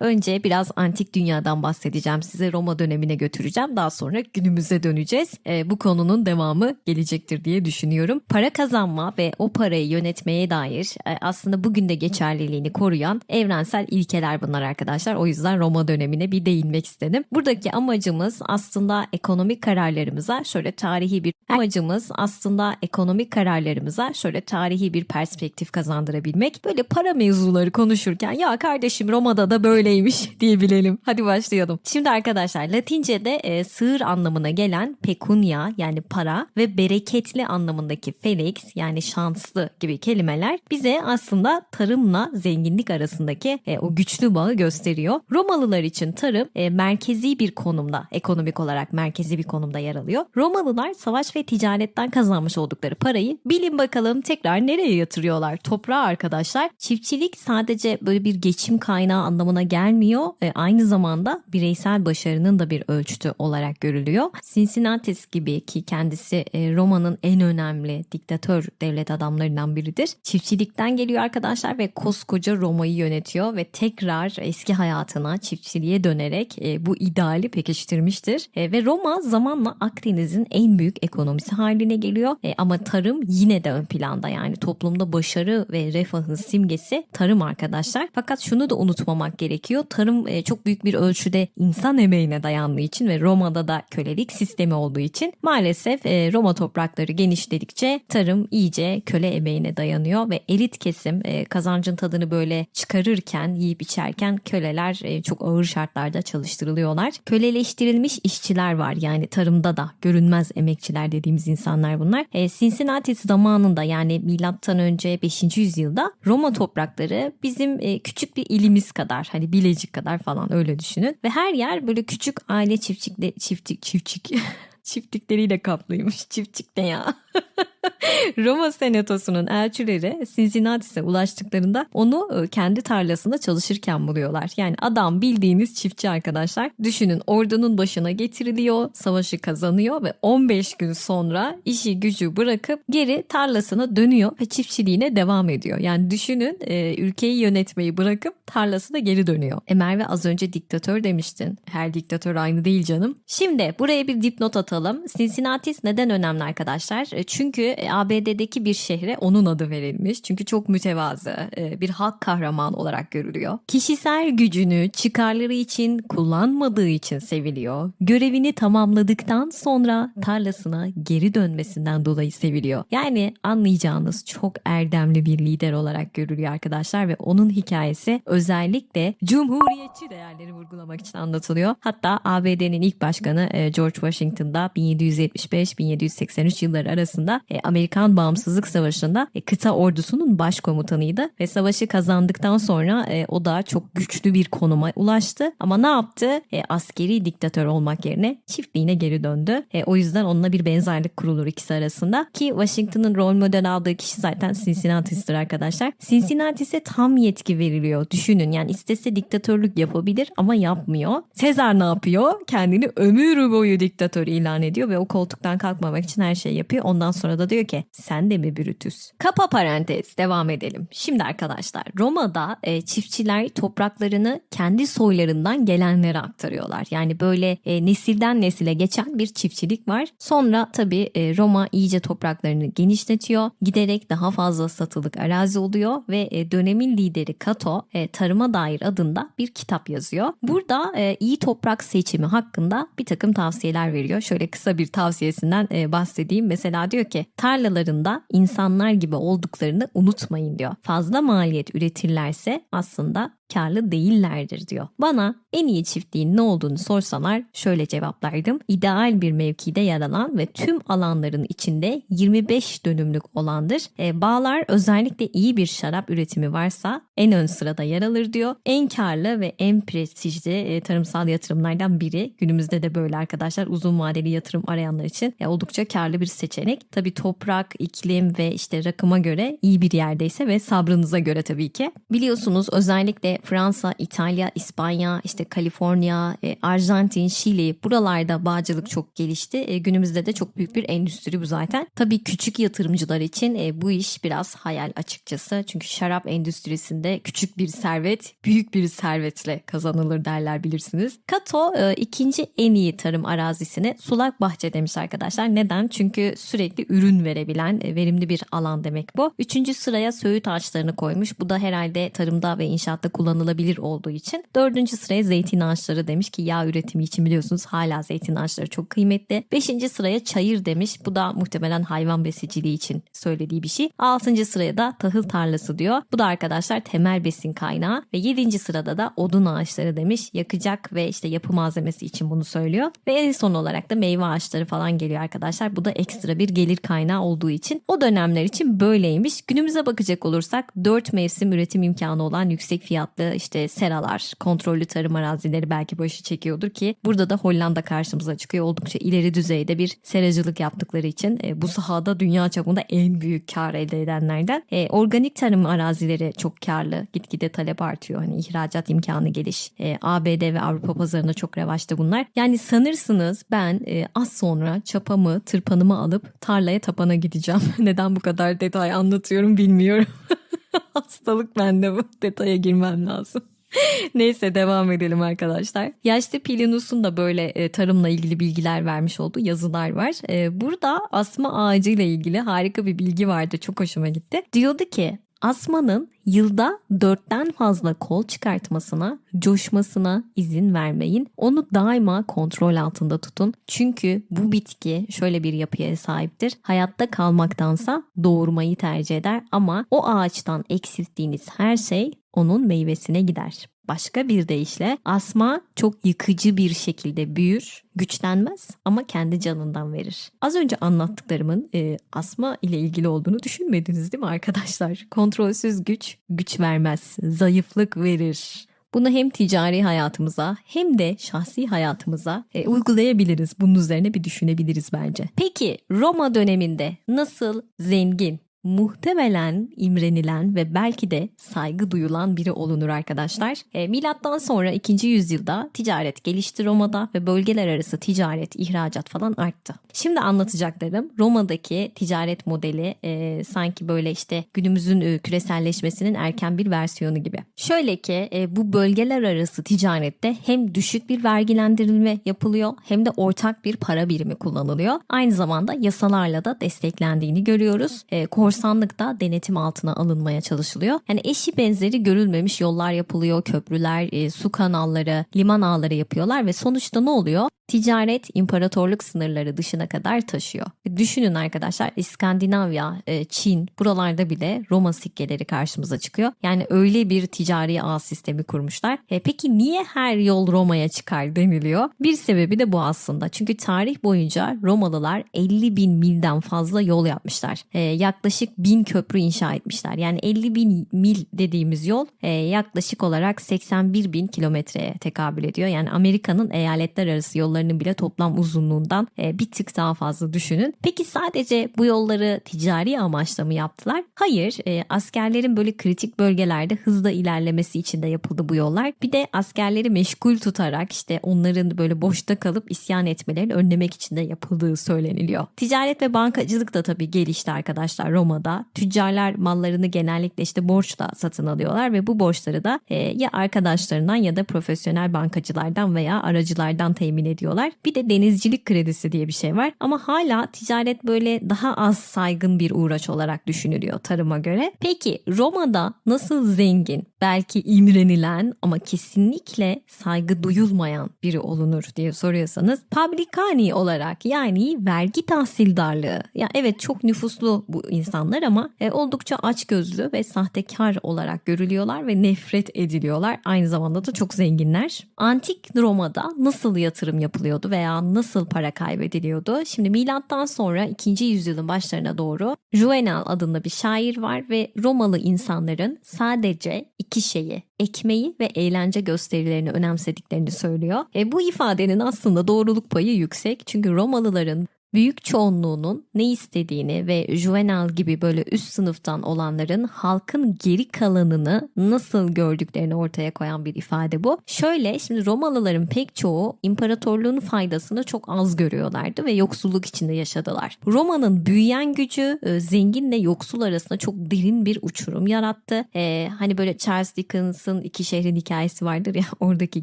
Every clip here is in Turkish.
Önce biraz antik dünyadan bahsedeceğim. Size Roma dönemine götüreceğim. Daha sonra günümüze döneceğiz. E, bu konunun devamı gelecektir diye düşünüyorum. Para kazanma ve o parayı yönetmeye dair e, aslında bugün de geçerliliğini koruyan evrensel ilkeler bunlar arkadaşlar. O yüzden Roma dönemine bir değinmek istedim. Buradaki amacımız aslında ekonomik kararlarımıza şöyle tarihi bir amacımız aslında ekonomik kararlarımıza şöyle tarihi bir perspektif kazandırabilmek. Böyle para mevzuları konuşurken ya kardeşim Roma'da da böyleymiş diyebilelim. Hadi başlayalım. Şimdi arkadaşlar Latince'de e, sığır anlamına gelen pecunia yani para ve bereketli anlamındaki felix yani şanslı gibi kelimeler bize aslında tarımla zenginlik arasındaki e, o güçlü bağı gösteriyor. Romalılar için tarım e, merkezi bir konumda, ekonomik olarak merkezi bir konumda yer alıyor. Romalılar savaş ve ticaretten kazanmış oldukları parayı bilin bakalım tekrar nereye yatırıyorlar? Toprağa arkadaşlar. Çiftçilik sadece böyle bir geçim kaynağı anlamına gelmiyor. E, aynı zamanda bireysel başarının da bir ölçütü olarak görülüyor. Cincinnatus gibi ki kendisi e, Roma'nın en önemli diktatör devlet adamlarından biridir. Çiftçilikten geliyor arkadaşlar ve koskoca Roma'yı yönetiyor ve tekrar eski hayatına çiftçiliğe dönerek e, bu ideali pekiştirmiştir. E, ve Roma zamanla Akdeniz'in en büyük ekonomisi haline geliyor. Ama tarım yine de ön planda yani toplumda başarı ve refahın simgesi tarım arkadaşlar. Fakat şunu da unutmamak gerekiyor. Tarım e, çok büyük bir ölçüde insan emeğine dayandığı için ve Roma'da da kölelik sistemi olduğu için maalesef e, Roma toprakları genişledikçe tarım iyice köle emeğine dayanıyor ve elit kesim e, kazancın tadını böyle çıkarırken, yiyip içerken köleler e, çok ağır şartlarda çalıştırılıyorlar. Köleleştirilmiş işçiler var yani tarımda da görünmez emekçiler dediğimiz insanlar bunlar. E, Cincinnatus zamanında yani milattan önce 5. yüzyılda Roma toprakları bizim e, küçük bir ilimiz kadar hani Bilecik kadar falan öyle düşünün. Ve her yer böyle küçük aile çiftçikle çiftçik çiftçik çiftlikleriyle kaplıymış. Çiftçik ne ya? Roma senatosunun elçileri Cincinnatus'e ulaştıklarında onu e, kendi tarlasında çalışırken buluyorlar. Yani adam bildiğiniz çiftçi arkadaşlar. Düşünün ordunun başına getiriliyor, savaşı kazanıyor ve 15 gün sonra işi gücü bırakıp geri tarlasına dönüyor ve çiftçiliğine devam ediyor. Yani düşünün e, ülkeyi yönetmeyi bırakıp tarlasına geri dönüyor. E Merve az önce diktatör demiştin. Her diktatör aynı değil canım. Şimdi buraya bir dipnot atalım. Cincinnatus neden önemli arkadaşlar? E, çünkü ABD'deki bir şehre onun adı verilmiş. Çünkü çok mütevazı e, bir halk kahraman olarak görülüyor. Kişisel gücünü çıkarları için kullanmadığı için seviliyor. Görevini tamamladıktan sonra tarlasına geri dönmesinden dolayı seviliyor. Yani anlayacağınız çok erdemli bir lider olarak görülüyor arkadaşlar ve onun hikayesi özellikle cumhuriyetçi değerleri vurgulamak için anlatılıyor. Hatta ABD'nin ilk başkanı e, George Washington'da 1775-1783 yılları arasında e, Amerikan Bağımsızlık Savaşı'nda e, kıta ordusunun başkomutanıydı ve savaşı kazandıktan sonra e, o da çok güçlü bir konuma ulaştı. Ama ne yaptı? E, askeri diktatör olmak yerine çiftliğine geri döndü. E, o yüzden onunla bir benzerlik kurulur ikisi arasında. Ki Washington'ın rol model aldığı kişi zaten Cincinnatus'tır arkadaşlar. Cincinnatus'e tam yetki veriliyor. Düşünün yani istese diktatörlük yapabilir ama yapmıyor. Sezar ne yapıyor? Kendini ömür boyu diktatör ilan ediyor ve o koltuktan kalkmamak için her şeyi yapıyor. Ondan sonra da diyor ki sen de mi Brutus? Kapa parantez devam edelim. Şimdi arkadaşlar Roma'da e, çiftçiler topraklarını kendi soylarından gelenlere aktarıyorlar. Yani böyle e, nesilden nesile geçen bir çiftçilik var. Sonra tabii e, Roma iyice topraklarını genişletiyor. Giderek daha fazla satılık arazi oluyor ve e, dönemin lideri Cato e, tarıma dair adında bir kitap yazıyor. Burada e, iyi toprak seçimi hakkında bir takım tavsiyeler veriyor. Şöyle kısa bir tavsiyesinden e, bahsedeyim. Mesela diyor ki tarlalarında insanlar gibi olduklarını unutmayın diyor. Fazla maliyet üretirlerse aslında karlı değillerdir diyor. Bana en iyi çiftliğin ne olduğunu sorsalar şöyle cevaplardım. İdeal bir mevkide yer alan ve tüm alanların içinde 25 dönümlük olandır. E, bağlar özellikle iyi bir şarap üretimi varsa en ön sırada yer alır diyor. En karlı ve en prestijli e, tarımsal yatırımlardan biri. Günümüzde de böyle arkadaşlar uzun vadeli yatırım arayanlar için e, oldukça karlı bir seçenek. Tabii toprak, iklim ve işte rakıma göre iyi bir yerdeyse ve sabrınıza göre tabii ki. Biliyorsunuz özellikle Fransa, İtalya, İspanya, işte Kaliforniya, e, Arjantin, Şili buralarda bağcılık çok gelişti. E, günümüzde de çok büyük bir endüstri bu zaten. Tabii küçük yatırımcılar için e, bu iş biraz hayal açıkçası. Çünkü şarap endüstrisinde küçük bir servet büyük bir servetle kazanılır derler bilirsiniz. Kato e, ikinci en iyi tarım arazisine sulak bahçe demiş arkadaşlar. Neden? Çünkü sürekli ürün verebilen e, verimli bir alan demek bu. Üçüncü sıraya söğüt ağaçlarını koymuş. Bu da herhalde tarımda ve inşaatta kullanılabilir olduğu için. Dördüncü sıraya zeytin ağaçları demiş ki yağ üretimi için biliyorsunuz hala zeytin ağaçları çok kıymetli. Beşinci sıraya çayır demiş. Bu da muhtemelen hayvan besiciliği için söylediği bir şey. Altıncı sıraya da tahıl tarlası diyor. Bu da arkadaşlar temel besin kaynağı. Ve yedinci sırada da odun ağaçları demiş. Yakacak ve işte yapı malzemesi için bunu söylüyor. Ve en son olarak da meyve ağaçları falan geliyor arkadaşlar. Bu da ekstra bir gelir kaynağı olduğu için. O dönemler için böyleymiş. Günümüze bakacak olursak 4 mevsim üretim imkanı olan yüksek fiyatlı işte seralar, kontrollü tarım arazileri belki başı çekiyordur ki burada da Hollanda karşımıza çıkıyor. Oldukça ileri düzeyde bir seracılık yaptıkları için e, bu sahada dünya çapında en büyük kar elde edenlerden. E, organik tarım arazileri çok karlı. Gitgide talep artıyor. Hani ihracat imkanı geliş. E, ABD ve Avrupa pazarında çok revaçta bunlar. Yani sanırsınız ben e, az sonra çapamı, tırpanımı alıp tarlaya tapana gideceğim. Neden bu kadar detay anlatıyorum bilmiyorum. Hastalık bende bu. Detaya girmem lazım. Neyse devam edelim arkadaşlar. Yaşlı Plinus'un da böyle e, tarımla ilgili bilgiler vermiş olduğu yazılar var. E, burada asma ağacı ile ilgili harika bir bilgi vardı. Çok hoşuma gitti. Diyordu ki asmanın yılda dörtten fazla kol çıkartmasına, coşmasına izin vermeyin. Onu daima kontrol altında tutun. Çünkü bu bitki şöyle bir yapıya sahiptir. Hayatta kalmaktansa doğurmayı tercih eder ama o ağaçtan eksilttiğiniz her şey onun meyvesine gider. Başka bir deyişle asma çok yıkıcı bir şekilde büyür, güçlenmez ama kendi canından verir. Az önce anlattıklarımın e, asma ile ilgili olduğunu düşünmediniz değil mi arkadaşlar? Kontrolsüz güç güç vermez, zayıflık verir. Bunu hem ticari hayatımıza hem de şahsi hayatımıza e, uygulayabiliriz. Bunun üzerine bir düşünebiliriz bence. Peki Roma döneminde nasıl zengin, muhtemelen imrenilen ve belki de saygı duyulan biri olunur arkadaşlar. E, milattan sonra 2. yüzyılda ticaret gelişti Roma'da ve bölgeler arası ticaret, ihracat falan arttı. Şimdi anlatacaklarım Roma'daki ticaret modeli e, sanki böyle işte günümüzün e, küreselleşmesinin erken bir versiyonu gibi. Şöyle ki e, bu bölgeler arası ticarette hem düşük bir vergilendirilme yapılıyor hem de ortak bir para birimi kullanılıyor. Aynı zamanda yasalarla da desteklendiğini görüyoruz. E, korsanlık da denetim altına alınmaya çalışılıyor. Yani eşi benzeri görülmemiş yollar yapılıyor, köprüler, e, su kanalları, liman ağları yapıyorlar ve sonuçta ne oluyor? Ticaret imparatorluk sınırları dışına kadar taşıyor. Düşünün arkadaşlar İskandinavya, e, Çin buralarda bile Roma sikkeleri karşımıza çıkıyor. Yani öyle bir ticari ağ sistemi kurmuşlar. E, peki niye her yol Roma'ya çıkar deniliyor? Bir sebebi de bu aslında. Çünkü tarih boyunca Romalılar 50 bin milden fazla yol yapmışlar. E, yaklaşık bin köprü inşa etmişler. Yani 50 bin mil dediğimiz yol e, yaklaşık olarak 81 bin kilometreye tekabül ediyor. Yani Amerika'nın eyaletler arası yollarının bile toplam uzunluğundan e, bir tık daha fazla düşünün. Peki sadece bu yolları ticari amaçla mı yaptılar? Hayır. E, askerlerin böyle kritik bölgelerde hızla ilerlemesi için de yapıldı bu yollar. Bir de askerleri meşgul tutarak işte onların böyle boşta kalıp isyan etmelerini önlemek için de yapıldığı söyleniliyor. Ticaret ve bankacılık da tabii gelişti arkadaşlar Roma'da. Tüccarlar mallarını genellikle işte borçla satın alıyorlar ve bu borçları da e, ya arkadaşlarından ya da profesyonel bankacılardan veya aracılardan temin ediyorlar. Bir de denizcilik kredisi diye bir şey var ama hala ticaret böyle daha az saygın bir uğraş olarak düşünülüyor tarıma göre. Peki Roma'da nasıl zengin, belki imrenilen ama kesinlikle saygı duyulmayan biri olunur diye soruyorsanız publicani olarak yani vergi tahsildarlığı. Ya evet çok nüfuslu bu insanlar ama e, oldukça açgözlü ve sahtekar olarak görülüyorlar ve nefret ediliyorlar. Aynı zamanda da çok zenginler. Antik Roma'da nasıl yatırım yapılıyordu veya nasıl para kaybediliyordu? Şimdi milattan sonra 2. yüzyılın başlarına doğru Juvenal adında bir şair var ve Romalı insanların sadece iki şeyi ekmeği ve eğlence gösterilerini önemsediklerini söylüyor. E, bu ifadenin aslında doğruluk payı yüksek çünkü Romalıların büyük çoğunluğunun ne istediğini ve Juvenal gibi böyle üst sınıftan olanların halkın geri kalanını nasıl gördüklerini ortaya koyan bir ifade bu. Şöyle şimdi Romalıların pek çoğu imparatorluğun faydasını çok az görüyorlardı ve yoksulluk içinde yaşadılar. Roma'nın büyüyen gücü e, zenginle yoksul arasında çok derin bir uçurum yarattı. Ee, hani böyle Charles Dickens'ın iki şehrin hikayesi vardır ya oradaki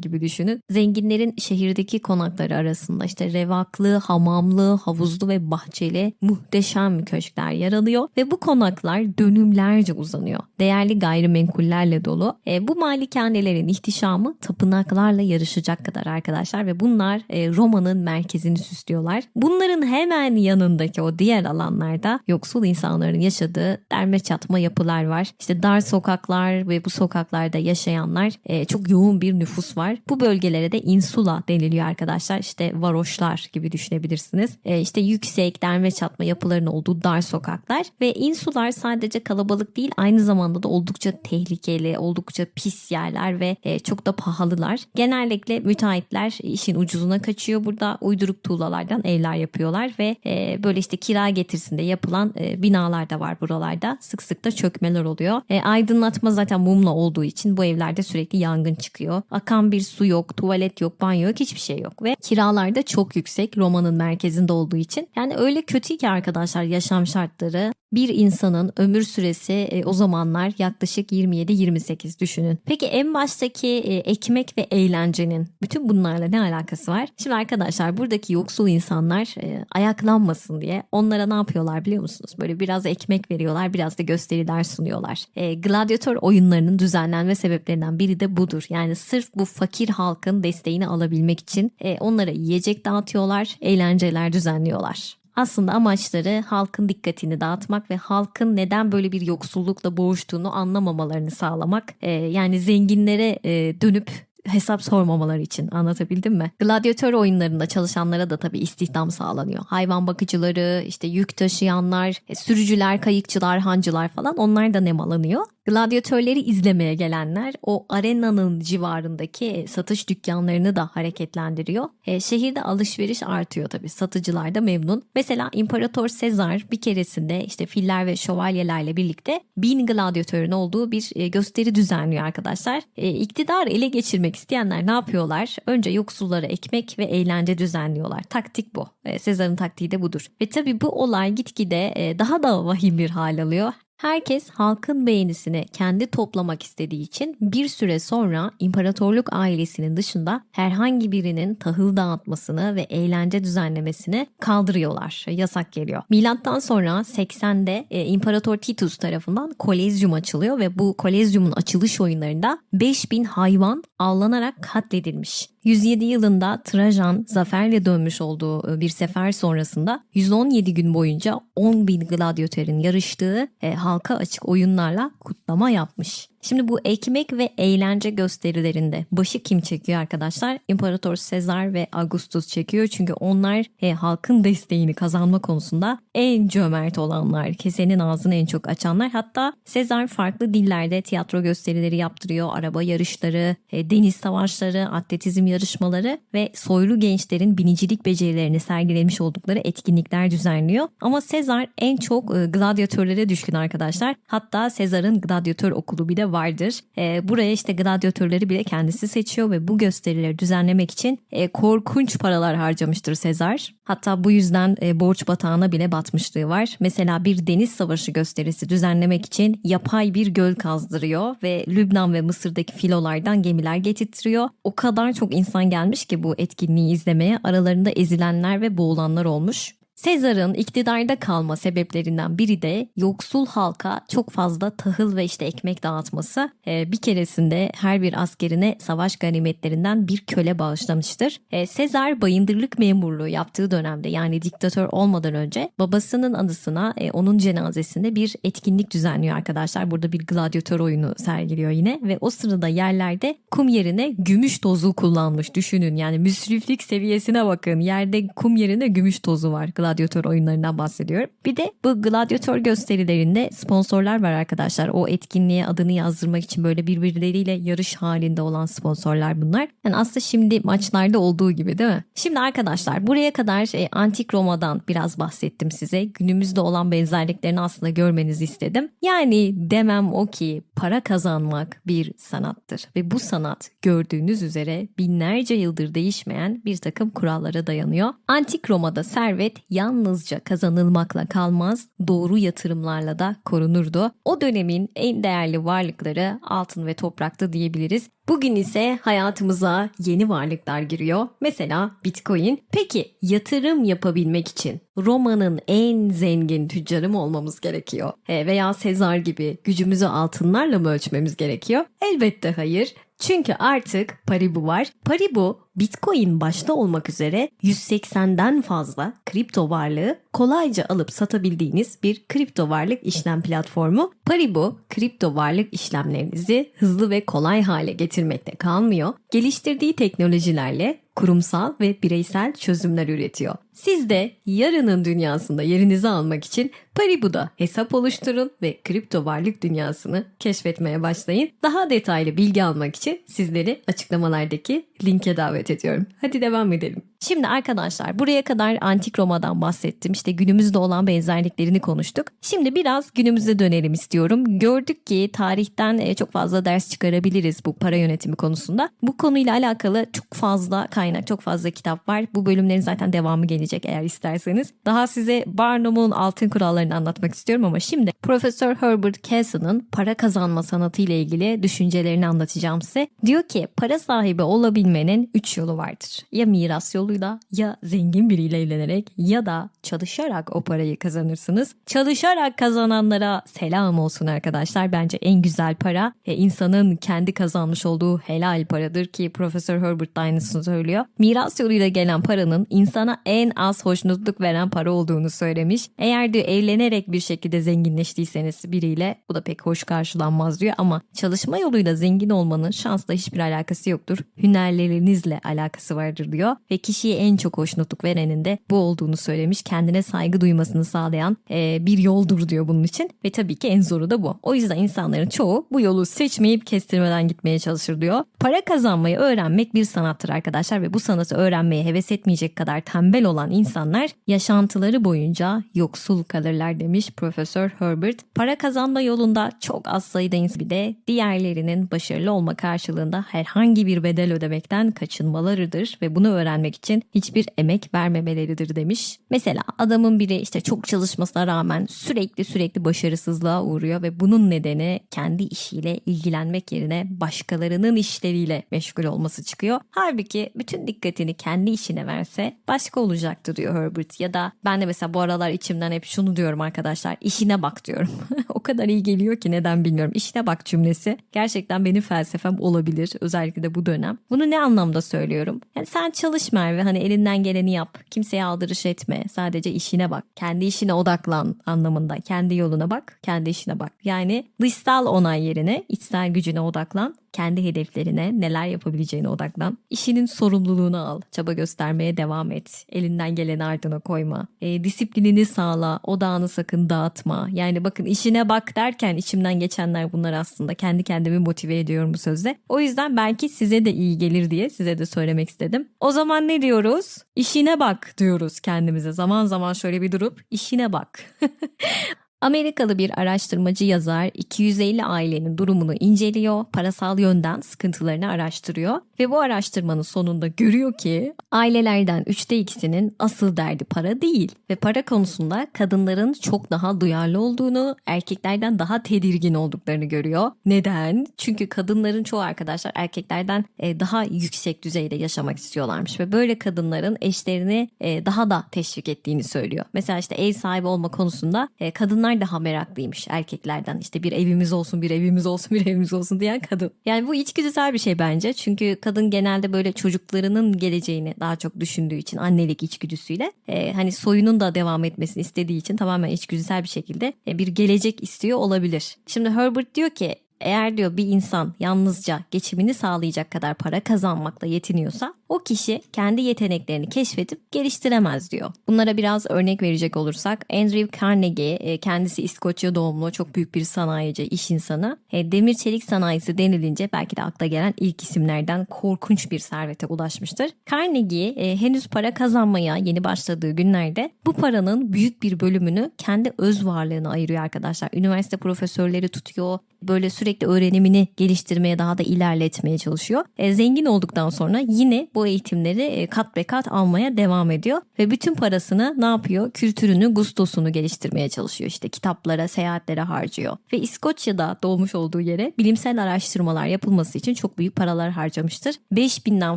gibi düşünün. Zenginlerin şehirdeki konakları arasında işte revaklı, hamamlı, havuzlu ve bahçeli muhteşem köşkler yer alıyor ve bu konaklar dönümlerce uzanıyor. Değerli gayrimenkullerle dolu. E, bu malikanelerin ihtişamı tapınaklarla yarışacak kadar arkadaşlar ve bunlar e, Roma'nın merkezini süslüyorlar. Bunların hemen yanındaki o diğer alanlarda yoksul insanların yaşadığı derme çatma yapılar var. İşte dar sokaklar ve bu sokaklarda yaşayanlar e, çok yoğun bir nüfus var. Bu bölgelere de insula deniliyor arkadaşlar. İşte varoşlar gibi düşünebilirsiniz. E, işte yüksek derme çatma yapıların olduğu dar sokaklar ve insular sadece kalabalık değil aynı zamanda da oldukça tehlikeli, oldukça pis yerler ve e, çok da pahalılar. Genellikle müteahhitler işin ucuzuna kaçıyor burada. Uyduruk tuğlalardan evler yapıyorlar ve e, böyle işte kira getirisinde yapılan e, binalar da var buralarda. Sık sık da çökmeler oluyor. Aydınlatma zaten mumla olduğu için bu evlerde sürekli yangın çıkıyor. Akan bir su yok, tuvalet yok, banyo yok, hiçbir şey yok ve kiralar da çok yüksek Roma'nın merkezinde olduğu için. Yani öyle kötü ki arkadaşlar yaşam şartları bir insanın ömür süresi e, o zamanlar yaklaşık 27-28 düşünün. Peki en baştaki e, ekmek ve eğlencenin bütün bunlarla ne alakası var? Şimdi arkadaşlar buradaki yoksul insanlar e, ayaklanmasın diye onlara ne yapıyorlar biliyor musunuz? Böyle biraz ekmek veriyorlar, biraz da gösteriler sunuyorlar. E, gladyatör oyunlarının düzenlenme sebeplerinden biri de budur. Yani sırf bu fakir halkın desteğini alabilmek için e, onlara yiyecek dağıtıyorlar, eğlenceler düzenliyorlar. Aslında amaçları halkın dikkatini dağıtmak ve halkın neden böyle bir yoksullukla boğuştuğunu anlamamalarını sağlamak. Ee, yani zenginlere e, dönüp hesap sormamaları için anlatabildim mi? Gladyatör oyunlarında çalışanlara da tabii istihdam sağlanıyor. Hayvan bakıcıları, işte yük taşıyanlar, e, sürücüler, kayıkçılar, hancılar falan onlar da nemalanıyor. Gladyatörleri izlemeye gelenler o arenanın civarındaki satış dükkanlarını da hareketlendiriyor. E, şehirde alışveriş artıyor tabii. Satıcılar da memnun. Mesela İmparator Sezar bir keresinde işte filler ve şövalyelerle birlikte bin gladyatörün olduğu bir e, gösteri düzenliyor arkadaşlar. E, iktidar ele geçirmek isteyenler ne yapıyorlar? Önce yoksullara ekmek ve eğlence düzenliyorlar. Taktik bu. E, Sezar'ın taktiği de budur. Ve tabii bu olay gitgide e, daha da vahim bir hal alıyor. Herkes halkın beğenisini kendi toplamak istediği için bir süre sonra imparatorluk ailesinin dışında herhangi birinin tahıl dağıtmasını ve eğlence düzenlemesini kaldırıyorlar. Yasak geliyor. Milattan sonra 80'de e, İmparator Titus tarafından kolezyum açılıyor ve bu kolezyumun açılış oyunlarında 5000 hayvan avlanarak katledilmiş. 107 yılında Trajan zaferle dönmüş olduğu e, bir sefer sonrasında 117 gün boyunca 10 bin gladyatörün yarıştığı e, halka açık oyunlarla kutlama yapmış. Şimdi bu ekmek ve eğlence gösterilerinde başı kim çekiyor arkadaşlar? İmparator Sezar ve Augustus çekiyor. Çünkü onlar e, halkın desteğini kazanma konusunda en cömert olanlar. Kesenin ağzını en çok açanlar. Hatta Sezar farklı dillerde tiyatro gösterileri yaptırıyor. Araba yarışları, e, deniz savaşları, atletizm yarışmaları ve soylu gençlerin binicilik becerilerini sergilemiş oldukları etkinlikler düzenliyor. Ama Sezar en çok e, gladyatörlere düşkün arkadaşlar. Hatta Sezar'ın gladyatör okulu bile vardır. E, buraya işte gladyatörleri bile kendisi seçiyor ve bu gösterileri düzenlemek için e, korkunç paralar harcamıştır Sezar. Hatta bu yüzden e, borç batağına bile batmışlığı var. Mesela bir deniz savaşı gösterisi düzenlemek için yapay bir göl kazdırıyor ve Lübnan ve Mısır'daki filolardan gemiler getirtiyor. O kadar çok insan gelmiş ki bu etkinliği izlemeye aralarında ezilenler ve boğulanlar olmuş. Sezar'ın iktidarda kalma sebeplerinden biri de yoksul halka çok fazla tahıl ve işte ekmek dağıtması. Ee, bir keresinde her bir askerine savaş ganimetlerinden bir köle bağışlamıştır. Ee, Sezar bayındırlık memurluğu yaptığı dönemde yani diktatör olmadan önce babasının anısına e, onun cenazesinde bir etkinlik düzenliyor arkadaşlar. Burada bir gladyatör oyunu sergiliyor yine ve o sırada yerlerde kum yerine gümüş tozu kullanmış. Düşünün yani müsriflik seviyesine bakın. Yerde kum yerine gümüş tozu var gladyatör oyunlarından bahsediyorum. Bir de bu gladyatör gösterilerinde sponsorlar var arkadaşlar. O etkinliğe adını yazdırmak için böyle birbirleriyle yarış halinde olan sponsorlar bunlar. Yani aslında şimdi maçlarda olduğu gibi değil mi? Şimdi arkadaşlar buraya kadar e, Antik Roma'dan biraz bahsettim size. Günümüzde olan benzerliklerini aslında görmenizi istedim. Yani demem o ki para kazanmak bir sanattır. Ve bu sanat gördüğünüz üzere binlerce yıldır değişmeyen bir takım kurallara dayanıyor. Antik Roma'da servet yalnızca kazanılmakla kalmaz, doğru yatırımlarla da korunurdu. O dönemin en değerli varlıkları altın ve topraktı diyebiliriz. Bugün ise hayatımıza yeni varlıklar giriyor. Mesela Bitcoin. Peki yatırım yapabilmek için Roma'nın en zengin tüccarı mı olmamız gerekiyor? E, veya Sezar gibi gücümüzü altınlarla mı ölçmemiz gerekiyor? Elbette hayır. Çünkü artık Paribu var. Paribu Bitcoin başta olmak üzere 180'den fazla kripto varlığı kolayca alıp satabildiğiniz bir kripto varlık işlem platformu. Paribu kripto varlık işlemlerinizi hızlı ve kolay hale getirmekte kalmıyor. Geliştirdiği teknolojilerle kurumsal ve bireysel çözümler üretiyor. Siz de yarının dünyasında yerinizi almak için Paribu'da hesap oluşturun ve kripto varlık dünyasını keşfetmeye başlayın. Daha detaylı bilgi almak için sizleri açıklamalardaki linke davet ediyorum. Hadi devam edelim. Şimdi arkadaşlar buraya kadar antik Roma'dan bahsettim. İşte günümüzde olan benzerliklerini konuştuk. Şimdi biraz günümüze dönelim istiyorum. Gördük ki tarihten e, çok fazla ders çıkarabiliriz bu para yönetimi konusunda. Bu konuyla alakalı çok fazla kaynak, çok fazla kitap var. Bu bölümlerin zaten devamı gelecek eğer isterseniz. Daha size Barnum'un altın kurallarını anlatmak istiyorum ama şimdi Profesör Herbert Casson'ın para kazanma sanatı ile ilgili düşüncelerini anlatacağım size. Diyor ki para sahibi olabilmenin 3 yolu vardır. Ya miras yoluyla ya zengin biriyle evlenerek ya da çalışarak o parayı kazanırsınız. Çalışarak kazananlara selam olsun arkadaşlar. Bence en güzel para e, insanın kendi kazanmış olduğu helal paradır ki Profesör Herbert da aynısını söylüyor. Miras yoluyla gelen paranın insana en az hoşnutluk veren para olduğunu söylemiş. Eğer diyor evlenerek bir şekilde zenginleştiyseniz biriyle bu da pek hoş karşılanmaz diyor ama çalışma yoluyla zengin olmanın şansla hiçbir alakası yoktur. Hünerlerinizle alakası vardır diyor ve kişiye en çok hoşnutluk verenin de bu olduğunu söylemiş. Kendine saygı duymasını sağlayan e, bir yoldur diyor bunun için ve tabii ki en zoru da bu. O yüzden insanların çoğu bu yolu seçmeyip kestirmeden gitmeye çalışır diyor. Para kazanmayı öğrenmek bir sanattır arkadaşlar ve bu sanatı öğrenmeye heves etmeyecek kadar tembel olan insanlar yaşantıları boyunca yoksul kalırlar demiş Profesör Herbert. Para kazanma yolunda çok az sayıda insan bir de diğerlerinin başarılı olma karşılığında herhangi bir bedel ödemekten kaçınmalarıdır ve bunu öğrenmek için hiçbir emek vermemeleridir demiş. Mesela adamın biri işte çok çalışmasına rağmen sürekli sürekli başarısızlığa uğruyor ve bunun nedeni kendi işiyle ilgilenmek yerine başkalarının işleriyle meşgul olması çıkıyor. Halbuki bütün dikkatini kendi işine verse başka olacaktı diyor Herbert. Ya da ben de mesela bu aralar içimden hep şunu diyorum arkadaşlar işine bak diyorum. o kadar iyi geliyor ki neden bilmiyorum. İşine bak cümlesi gerçekten benim felsefem olabilir özellikle de bu dönem. Bunu ne anlamda söylüyorum? Yani sen çalış Merve hani elinden geleni yap. Kimseye aldırış etme. Sadece işine bak. Kendi işine odaklan anlamında. Kendi yoluna bak. Kendi işine bak. Yani dışsal onay yerine içsel gücüne odaklan kendi hedeflerine neler yapabileceğine odaklan. İşinin sorumluluğunu al. Çaba göstermeye devam et. Elinden geleni ardına koyma. E, disiplinini sağla. Odağını sakın dağıtma. Yani bakın işine bak derken içimden geçenler bunlar aslında. Kendi kendimi motive ediyorum bu sözle. O yüzden belki size de iyi gelir diye size de söylemek istedim. O zaman ne diyoruz? İşine bak diyoruz kendimize. Zaman zaman şöyle bir durup işine bak. Amerikalı bir araştırmacı yazar 250 ailenin durumunu inceliyor, parasal yönden sıkıntılarını araştırıyor ve bu araştırmanın sonunda görüyor ki ailelerden üçte ikisinin asıl derdi para değil ve para konusunda kadınların çok daha duyarlı olduğunu, erkeklerden daha tedirgin olduklarını görüyor. Neden? Çünkü kadınların çoğu arkadaşlar erkeklerden e, daha yüksek düzeyde yaşamak istiyorlarmış ve böyle kadınların eşlerini e, daha da teşvik ettiğini söylüyor. Mesela işte ev sahibi olma konusunda e, kadınlar daha meraklıymış erkeklerden. İşte bir evimiz olsun, bir evimiz olsun, bir evimiz olsun diyen kadın. Yani bu içgüdüsel bir şey bence. Çünkü kadın genelde böyle çocuklarının geleceğini daha çok düşündüğü için annelik içgüdüsüyle e, hani soyunun da devam etmesini istediği için tamamen içgüdüsel bir şekilde e, bir gelecek istiyor olabilir. Şimdi Herbert diyor ki eğer diyor bir insan yalnızca geçimini sağlayacak kadar para kazanmakla yetiniyorsa o kişi kendi yeteneklerini keşfedip geliştiremez diyor. Bunlara biraz örnek verecek olursak Andrew Carnegie e, kendisi İskoçya doğumlu çok büyük bir sanayici, iş insanı. E, demir çelik sanayisi denilince belki de akla gelen ilk isimlerden korkunç bir servete ulaşmıştır. Carnegie e, henüz para kazanmaya yeni başladığı günlerde bu paranın büyük bir bölümünü kendi öz varlığına ayırıyor arkadaşlar. Üniversite profesörleri tutuyor, böyle sürekli öğrenimini geliştirmeye daha da ilerletmeye çalışıyor. E, zengin olduktan sonra yine bu eğitimleri e, kat be kat almaya devam ediyor ve bütün parasını ne yapıyor? Kültürünü, gustosunu geliştirmeye çalışıyor. İşte kitaplara, seyahatlere harcıyor. Ve İskoçya'da doğmuş olduğu yere bilimsel araştırmalar yapılması için çok büyük paralar harcamıştır. 5000'den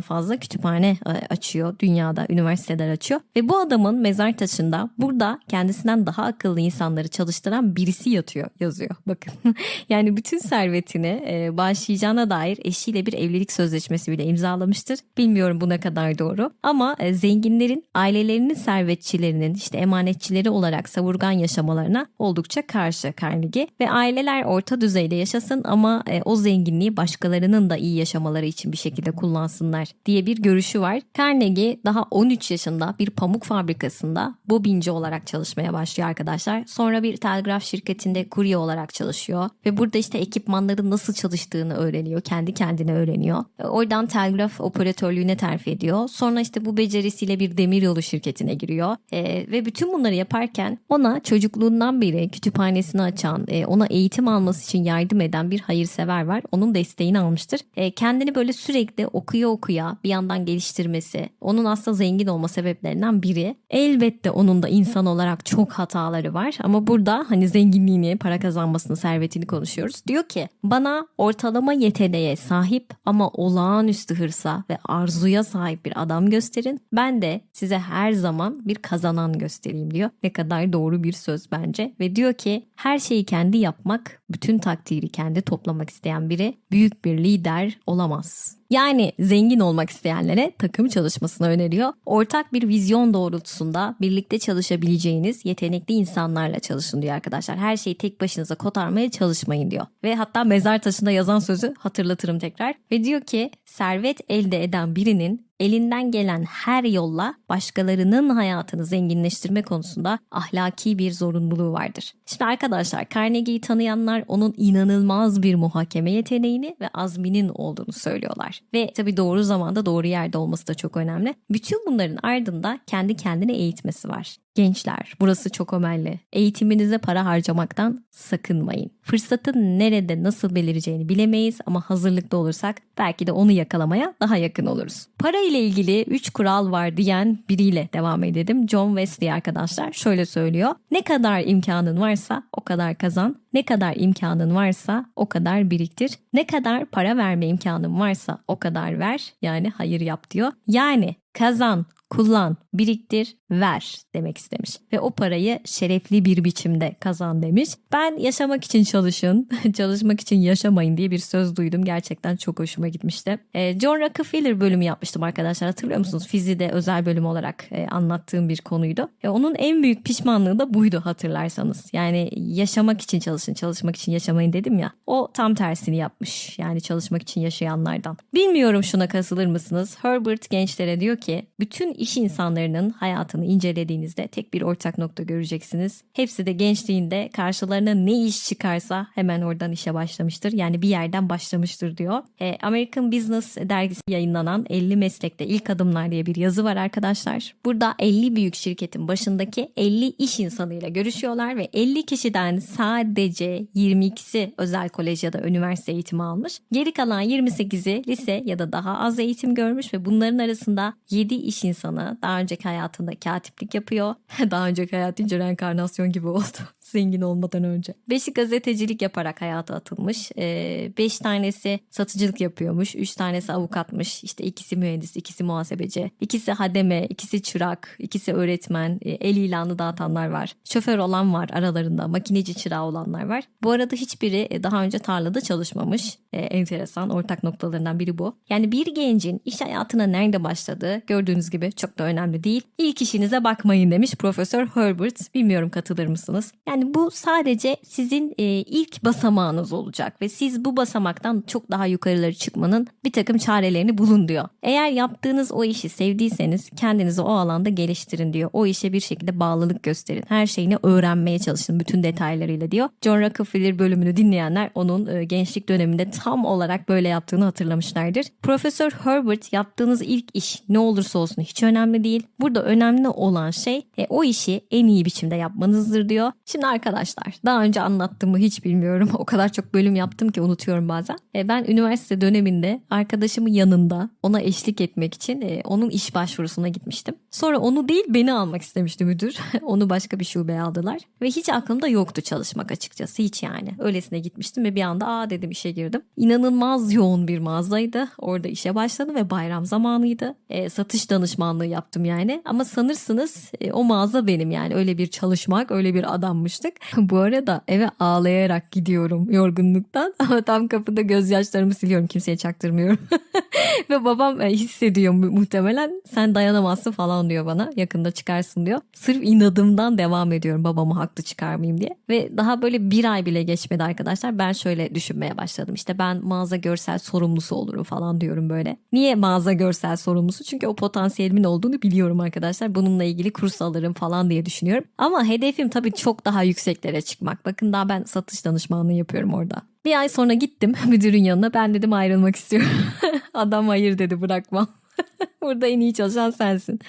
fazla kütüphane e, açıyor dünyada, üniversiteler açıyor ve bu adamın mezar taşında burada kendisinden daha akıllı insanları çalıştıran birisi yatıyor yazıyor. Bakın. yani bütün servetini e, bağışlayacağına dair eşiyle bir evlilik sözleşmesi bile imzalamıştır. Bilmiyorum bu ne kadar doğru. Ama e, zenginlerin ailelerinin servetçilerinin işte emanetçileri olarak savurgan yaşamalarına oldukça karşı Carnegie. Ve aileler orta düzeyde yaşasın ama e, o zenginliği başkalarının da iyi yaşamaları için bir şekilde kullansınlar diye bir görüşü var. Carnegie daha 13 yaşında bir pamuk fabrikasında bobinci olarak çalışmaya başlıyor arkadaşlar. Sonra bir telgraf şirketinde kurye olarak çalışıyor ve burada işte ekipmanların nasıl çalıştığını öğreniyor. Kendi kendine öğreniyor. E, Oradan telgraf operatörlüğüne terfi ediyor. Sonra işte bu becerisiyle bir demiryolu şirketine giriyor. E, ve bütün bunları yaparken ona çocukluğundan beri kütüphanesini açan, e, ona eğitim alması için yardım eden bir hayırsever var. Onun desteğini almıştır. E, kendini böyle sürekli okuya okuya bir yandan geliştirmesi, onun aslında zengin olma sebeplerinden biri. Elbette onun da insan olarak çok hataları var ama burada hani zenginliğini, para kazanmasını, servetini konuşuyoruz. Diyor ki bana ortalama yeteneğe sahip ama olağanüstü hırsa ve arzuya sahip bir adam gösterin. Ben de size her zaman bir kazanan göstereyim diyor. Ne kadar doğru bir söz bence. Ve diyor ki her şeyi kendi yapmak, bütün takdiri kendi toplamak isteyen biri büyük bir lider olamaz. Yani zengin olmak isteyenlere takım çalışmasını öneriyor. Ortak bir vizyon doğrultusunda birlikte çalışabileceğiniz yetenekli insanlarla çalışın diyor arkadaşlar. Her şeyi tek başınıza kotarmaya çalışmayın diyor. Ve hatta mezar taşında yazan sözü hatırlatırım tekrar. Ve diyor ki servet elde eden birinin elinden gelen her yolla başkalarının hayatını zenginleştirme konusunda ahlaki bir zorunluluğu vardır. Şimdi arkadaşlar Carnegie'yi tanıyanlar onun inanılmaz bir muhakeme yeteneğini ve azminin olduğunu söylüyorlar. Ve tabii doğru zamanda doğru yerde olması da çok önemli. Bütün bunların ardında kendi kendine eğitmesi var. Gençler, burası çok önemli. Eğitiminize para harcamaktan sakınmayın. Fırsatın nerede nasıl belireceğini bilemeyiz ama hazırlıklı olursak belki de onu yakalamaya daha yakın oluruz. Para ile ilgili 3 kural var diyen biriyle devam edelim. John Wesley arkadaşlar şöyle söylüyor. Ne kadar imkanın varsa o kadar kazan. Ne kadar imkanın varsa o kadar biriktir. Ne kadar para verme imkanın varsa o kadar ver. Yani hayır yap diyor. Yani kazan, kullan, biriktir, ver demek istemiş. Ve o parayı şerefli bir biçimde kazan demiş. Ben yaşamak için çalışın, çalışmak için yaşamayın diye bir söz duydum. Gerçekten çok hoşuma gitmişti. Ee, John Rockefeller bölümü yapmıştım arkadaşlar hatırlıyor musunuz? Fizi'de özel bölüm olarak e, anlattığım bir konuydu. E, onun en büyük pişmanlığı da buydu hatırlarsanız. Yani yaşamak için çalışın, çalışmak için yaşamayın dedim ya. O tam tersini yapmış. Yani çalışmak için yaşayanlardan. Bilmiyorum şuna katılır mısınız? Herbert gençlere diyor ki bütün iş insanlarının hayatını incelediğinizde tek bir ortak nokta göreceksiniz. Hepsi de gençliğinde karşılarına ne iş çıkarsa hemen oradan işe başlamıştır. Yani bir yerden başlamıştır diyor. E, American Business dergisi yayınlanan 50 meslekte ilk adımlar diye bir yazı var arkadaşlar. Burada 50 büyük şirketin başındaki 50 iş insanıyla görüşüyorlar ve 50 kişiden sadece 22'si özel kolej ya da üniversite eğitimi almış. Geri kalan 28'i lise ya da daha az eğitim görmüş ve bunların arasında 7 iş insanı daha önceki hayatında katiplik yapıyor. daha önceki hayat reenkarnasyon gibi oldu. Zengin olmadan önce. Beşi gazetecilik yaparak hayata atılmış. Ee, beş tanesi satıcılık yapıyormuş. Üç tanesi avukatmış. İşte ikisi mühendis, ikisi muhasebeci. ikisi hademe, ikisi çırak, ikisi öğretmen. e, el ilanı dağıtanlar var. Şoför olan var aralarında. Makineci çırağı olanlar var. Bu arada hiçbiri e, daha önce tarlada çalışmamış. E, enteresan ortak noktalarından biri bu. Yani bir gencin iş hayatına nerede başladığı gördüğünüz gibi çok da önemli değil. İlk işinize bakmayın demiş Profesör Herbert. Bilmiyorum katılır mısınız? Yani Hani bu sadece sizin e, ilk basamağınız olacak ve siz bu basamaktan çok daha yukarıları çıkmanın bir takım çarelerini bulun diyor. Eğer yaptığınız o işi sevdiyseniz kendinizi o alanda geliştirin diyor. O işe bir şekilde bağlılık gösterin. Her şeyini öğrenmeye çalışın bütün detaylarıyla diyor. John Rockefeller bölümünü dinleyenler onun e, gençlik döneminde tam olarak böyle yaptığını hatırlamışlardır. Profesör Herbert yaptığınız ilk iş ne olursa olsun hiç önemli değil. Burada önemli olan şey e, o işi en iyi biçimde yapmanızdır diyor. Şimdi arkadaşlar daha önce anlattığımı hiç bilmiyorum. O kadar çok bölüm yaptım ki unutuyorum bazen. E, ben üniversite döneminde arkadaşımın yanında ona eşlik etmek için e, onun iş başvurusuna gitmiştim. Sonra onu değil beni almak istemişti müdür. onu başka bir şubeye aldılar. Ve hiç aklımda yoktu çalışmak açıkçası hiç yani. Öylesine gitmiştim ve bir anda aa dedim işe girdim. İnanılmaz yoğun bir mağazaydı. Orada işe başladım ve bayram zamanıydı. E, satış danışmanlığı yaptım yani. Ama sanırsınız e, o mağaza benim yani. Öyle bir çalışmak, öyle bir adammıştık. Bu arada eve ağlayarak gidiyorum yorgunluktan. Ama tam kapıda gözyaşlarımı siliyorum. Kimseye çaktırmıyorum. ve babam e, hissediyor mu- muhtemelen. Sen dayanamazsın falan diyor bana. Yakında çıkarsın diyor. Sırf inadımdan devam ediyorum babamı haklı çıkarmayayım diye. Ve daha böyle bir ay bile geçmedi arkadaşlar. Ben şöyle düşünmeye başladım. İşte ben mağaza görsel sorumlusu olurum falan diyorum böyle. Niye mağaza görsel sorumlusu? Çünkü o potansiyelimin olduğunu biliyorum arkadaşlar. Bununla ilgili kurs alırım falan diye düşünüyorum. Ama hedefim tabii çok daha yükseklere çıkmak. Bakın daha ben satış danışmanlığı yapıyorum orada. Bir ay sonra gittim müdürün yanına. Ben dedim ayrılmak istiyorum. Adam hayır dedi bırakmam. Burada en iyi çalışan sensin.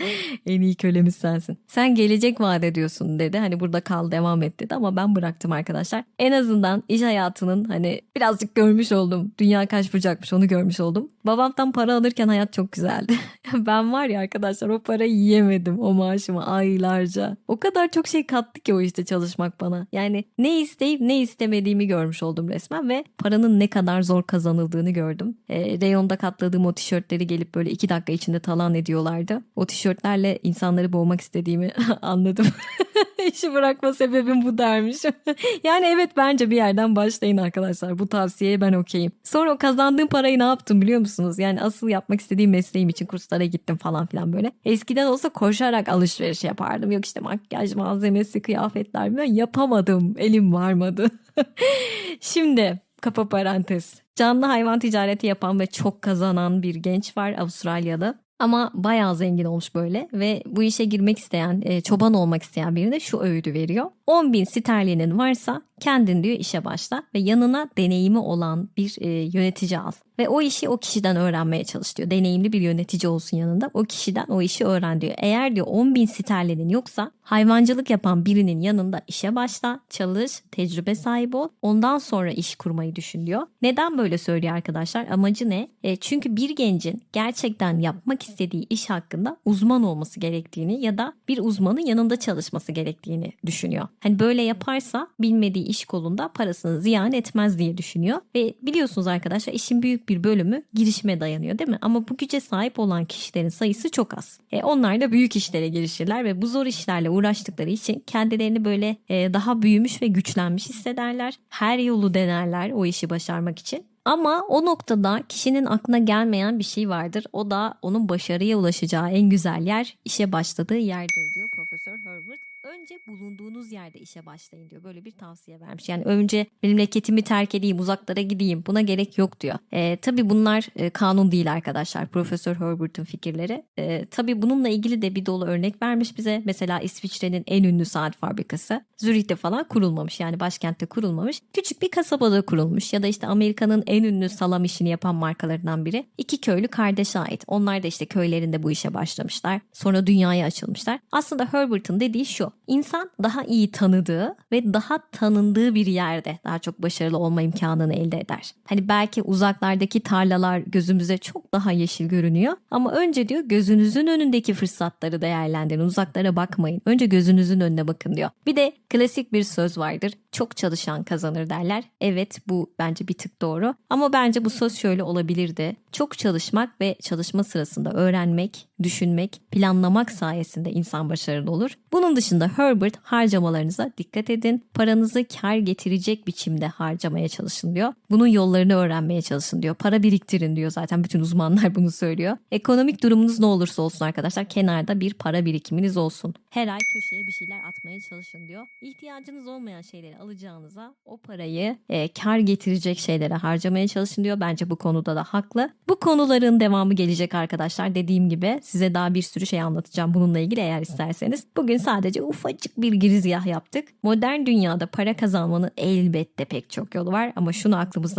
En iyi kölemiz sensin. Sen gelecek vaat ediyorsun dedi. Hani burada kal devam et dedi ama ben bıraktım arkadaşlar. En azından iş hayatının hani birazcık görmüş oldum. Dünya kaç bucakmış onu görmüş oldum. Babamdan para alırken hayat çok güzeldi. ben var ya arkadaşlar o parayı yiyemedim o maaşımı aylarca. O kadar çok şey kattı ki o işte çalışmak bana. Yani ne isteyip ne istemediğimi görmüş oldum resmen ve paranın ne kadar zor kazanıldığını gördüm. E, reyonda katladığım o tişörtleri gelip böyle iki dakika içinde talan ediyorlardı. O tişörtlerle insanları boğmak istediğimi anladım. İşi bırakma sebebim bu dermiş. yani evet bence bir yerden başlayın arkadaşlar. Bu tavsiyeye ben okeyim. Sonra o kazandığım parayı ne yaptım biliyor musunuz? Yani asıl yapmak istediğim mesleğim için kurslara gittim falan filan böyle. Eskiden olsa koşarak alışveriş yapardım. Yok işte makyaj malzemesi, kıyafetler falan yapamadım. Elim varmadı. Şimdi kapa parantez. Canlı hayvan ticareti yapan ve çok kazanan bir genç var Avustralya'da. Ama bayağı zengin olmuş böyle ve bu işe girmek isteyen, e, çoban olmak isteyen birine şu öğüdü veriyor. 10 bin sterlinin varsa kendin diyor işe başla ve yanına deneyimi olan bir e, yönetici al. Ve o işi o kişiden öğrenmeye çalış diyor. Deneyimli bir yönetici olsun yanında. O kişiden o işi öğren diyor. Eğer diyor 10 bin sterlinin yoksa hayvancılık yapan birinin yanında işe başla, çalış, tecrübe sahibi ol. Ondan sonra iş kurmayı düşün diyor. Neden böyle söylüyor arkadaşlar? Amacı ne? E, çünkü bir gencin gerçekten yapmak istediği iş hakkında uzman olması gerektiğini ya da bir uzmanın yanında çalışması gerektiğini düşünüyor. Hani böyle yaparsa bilmediği iş kolunda parasını ziyan etmez diye düşünüyor. Ve biliyorsunuz arkadaşlar işin büyük bir bölümü girişime dayanıyor değil mi? Ama bu güce sahip olan kişilerin sayısı çok az. E, onlar da büyük işlere girişirler ve bu zor işlerle uğraştıkları için kendilerini böyle e, daha büyümüş ve güçlenmiş hissederler. Her yolu denerler o işi başarmak için. Ama o noktada kişinin aklına gelmeyen bir şey vardır. O da onun başarıya ulaşacağı en güzel yer işe başladığı yerdir diyor. Önce bulunduğunuz yerde işe başlayın diyor. Böyle bir tavsiye vermiş. Yani önce memleketimi terk edeyim, uzaklara gideyim. Buna gerek yok diyor. E, tabii bunlar e, kanun değil arkadaşlar. Profesör Herbert'ın fikirleri. E, tabii bununla ilgili de bir dolu örnek vermiş bize. Mesela İsviçre'nin en ünlü saat fabrikası. Zürih'te falan kurulmamış. Yani başkentte kurulmamış. Küçük bir kasabada kurulmuş. Ya da işte Amerika'nın en ünlü salam işini yapan markalarından biri. İki köylü kardeşe ait. Onlar da işte köylerinde bu işe başlamışlar. Sonra dünyaya açılmışlar. Aslında Herbert'ın dediği şu. İnsan daha iyi tanıdığı ve daha tanındığı bir yerde daha çok başarılı olma imkanını elde eder. Hani belki uzaklardaki tarlalar gözümüze çok daha yeşil görünüyor ama önce diyor gözünüzün önündeki fırsatları değerlendirin. Uzaklara bakmayın. Önce gözünüzün önüne bakın diyor. Bir de klasik bir söz vardır. Çok çalışan kazanır derler. Evet bu bence bir tık doğru. Ama bence bu söz şöyle olabilirdi. Çok çalışmak ve çalışma sırasında öğrenmek, düşünmek, planlamak sayesinde insan başarılı olur. Bunun dışında Herbert harcamalarınıza dikkat edin. Paranızı kar getirecek biçimde harcamaya çalışın diyor. Bunun yollarını öğrenmeye çalışın diyor. Para biriktirin diyor zaten bütün uzmanlar bunu söylüyor. Ekonomik durumunuz ne olursa olsun arkadaşlar kenarda bir para birikiminiz olsun. Her ay köşeye bir şeyler atmaya çalışın diyor. İhtiyacınız olmayan şeyleri alacağınıza o parayı e, kar getirecek şeylere harcamaya çalışın diyor. Bence bu konuda da haklı. Bu konuların devamı gelecek arkadaşlar. Dediğim gibi size daha bir sürü şey anlatacağım bununla ilgili eğer isterseniz. Bugün sadece ufacık bir girizgah yaptık. Modern dünyada para kazanmanın elbette pek çok yolu var ama şunu aklımızdan